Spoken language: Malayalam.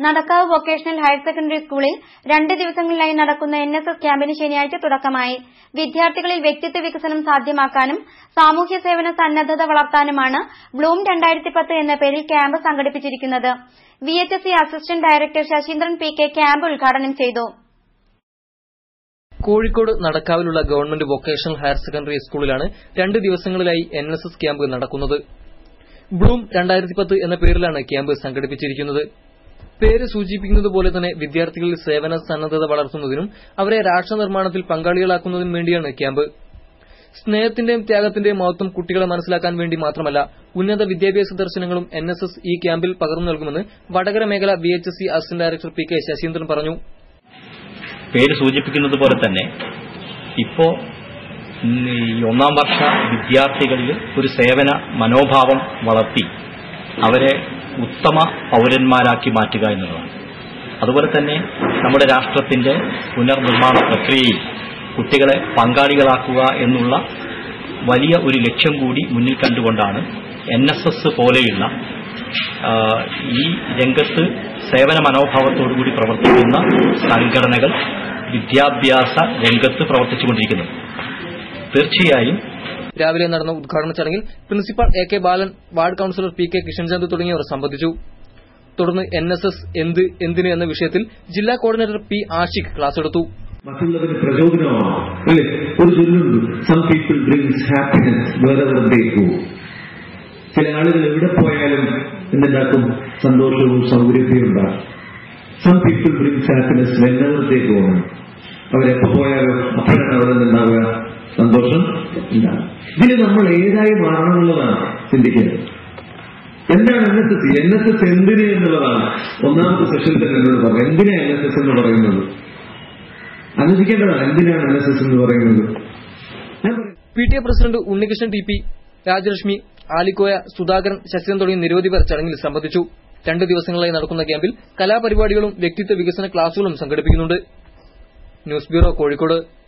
നടക്കാവ് വൊക്കേഷണൽ ഹയർ സെക്കൻഡറി സ്കൂളിൽ രണ്ട് ദിവസങ്ങളിലായി നടക്കുന്ന എൻ എസ് എസ് ക്യാമ്പിന് ശനിയാഴ്ച തുടക്കമായി. വിദ്യാർത്ഥികളിൽ വ്യക്തിത്വ വികസനം സാധ്യമാക്കാനും സാമൂഹ്യ സേവന സന്നദ്ധത വളർത്താനുമാണ് ബ്ലൂം എന്ന പേരിൽ ക്യാമ്പ് സംഘടിപ്പിച്ചിരിക്കുന്നത്. V H S C assistant director Saseendran P K camp ഉദ്ഘാടനം ചെയ്തു. കോഴിക്കോട് നടക്കാവിലുള്ള ഗവൺമെന്റ് വൊക്കേഷണൽ ഹയർ സെക്കൻഡറി സ്കൂളിലാണ് രണ്ട് ദിവസങ്ങളിലായി എൻ എസ് എസ് ക്യാമ്പ് നടക്കുന്നത്. ബ്ലൂം രണ്ടായിരത്തി പത്ത് എന്ന പേരിലാണ് ക്യാമ്പ് സംഘടിപ്പിച്ചിരിക്കുന്നത്. പേര് സൂചിപ്പിക്കുന്നത് പോലെ തന്നെ വിദ്യാർത്ഥികളിൽ സേവന സന്നദ്ധത വളർത്തുന്നതിനും അവരെ രാഷ്ട്ര നിർമ്മാണത്തിൽ പങ്കാളികളാക്കുന്നതിനും വേണ്ടിയാണ് ക്യാമ്പ്. സ്നേഹത്തിന്റെയും ത്യാഗത്തിന്റെയും മഹത്വം കുട്ടികളെ മനസ്സിലാക്കാൻ വേണ്ടി മാത്രമല്ല ഉന്നത വിദ്യാഭ്യാസ ദർശനങ്ങളും എൻ എസ് എസ് ഈ ക്യാമ്പിൽ പകർന്നു നൽകുമെന്ന് വടകര മേഖല V H S C assistant director P K Saseendran പറഞ്ഞു. പേര് സൂചിപ്പിക്കുന്നത് പോലെ തന്നെ ഇപ്പോ ഒന്നാം വർഷ വിദ്യാർത്ഥികളിൽ ഒരു സേവന മനോഭാവം വളർത്തി അവരെ ഉത്തമ പൗരന്മാരാക്കി മാറ്റുക എന്നുള്ളതാണ്. അതുപോലെ തന്നെ നമ്മുടെ രാഷ്ട്രത്തിന്റെ പുനർനിർമ്മാണ പ്രക്രിയയിൽ കുട്ടികളെ പങ്കാളികളാക്കുക എന്നുള്ള വലിയ ഒരു ലക്ഷ്യം കൂടി മുന്നിൽ കണ്ടുകൊണ്ടാണ് എൻ എസ് എസ് പോലെയുള്ള ഈ രംഗത്ത് സേവന മനോഭാവത്തോടുകൂടി പ്രവർത്തിക്കുന്ന സംഘടനകൾ വിദ്യാഭ്യാസ രംഗത്ത് പ്രവർത്തിച്ചുകൊണ്ടിരിക്കുന്നത് തീർച്ചയായും രാവിലെ നടന്ന ഉദ്ഘാടന ചടങ്ങിൽ principal A K Balan ward councillor P K Kishanchand തുടങ്ങിയവർ സംബന്ധിച്ചു. തുടർന്ന് എൻ എസ് എസ് എന്ത് എന്തിന് എന്ന വിഷയത്തിൽ ജില്ലാ കോർഡിനേറ്റർ പി ആഷിഖ് ക്ലാസ് എടുത്തു മറ്റുള്ളവന് പ്രചോദനമാണ്. അല്ലേ? ഒരു ചൊല്ലുണ്ട് സം പീപ്പിൾ ബ്രിങ്സ് ഹാപ്പിനെസ് ചില ആളുകൾ എവിടെ പോയാലും എന്തുണ്ടാക്കും? സന്തോഷവും സൗകര്യവും ഉണ്ടാകും. സം പീപ്പിൾ ബ്രിങ്സ് ഹാപ്പിനെസ് വെന്നവർ പോകണം അവരെപ്പോ പോയാലും? അപ്പോഴാണ് അവിടെ നിന്നുണ്ടാവുക സന്തോഷം? ഉണ്ടാകും ഇതിന് നമ്മൾ ഏതായി മാറണമെന്നുള്ളതാണ് ചിന്തിക്കുന്നത്. എന്താണ് N S S N S S എന്തിന് എന്നുള്ളതാണ്. ഒന്നാമത്തെ സെഷനിൽ തന്നെ എന്നോട് പറഞ്ഞു. എന്തിനാ എൻ എസ് എസ് എന്ന് പറയുന്നത്? ആലോചിക്കേണ്ടതാണ് എന്തിനാണ് എൻ എസ് എസ് എന്ന് പറയുന്നത്? P T A president Unnikrishnan T P Rajalakshmi Alikoya Sudhakaran Sasidharan തുടങ്ങിയ നിരവധി പേർ ചടങ്ങിൽ സംബന്ധിച്ചു. രണ്ട് ദിവസങ്ങളായി നടക്കുന്ന ക്യാമ്പിൽ കലാപരിപാടികളും വ്യക്തിത്വ വികസന ക്ലാസുകളും സംഘടിപ്പിക്കുന്നുണ്ട്. News bureau Kozhikode.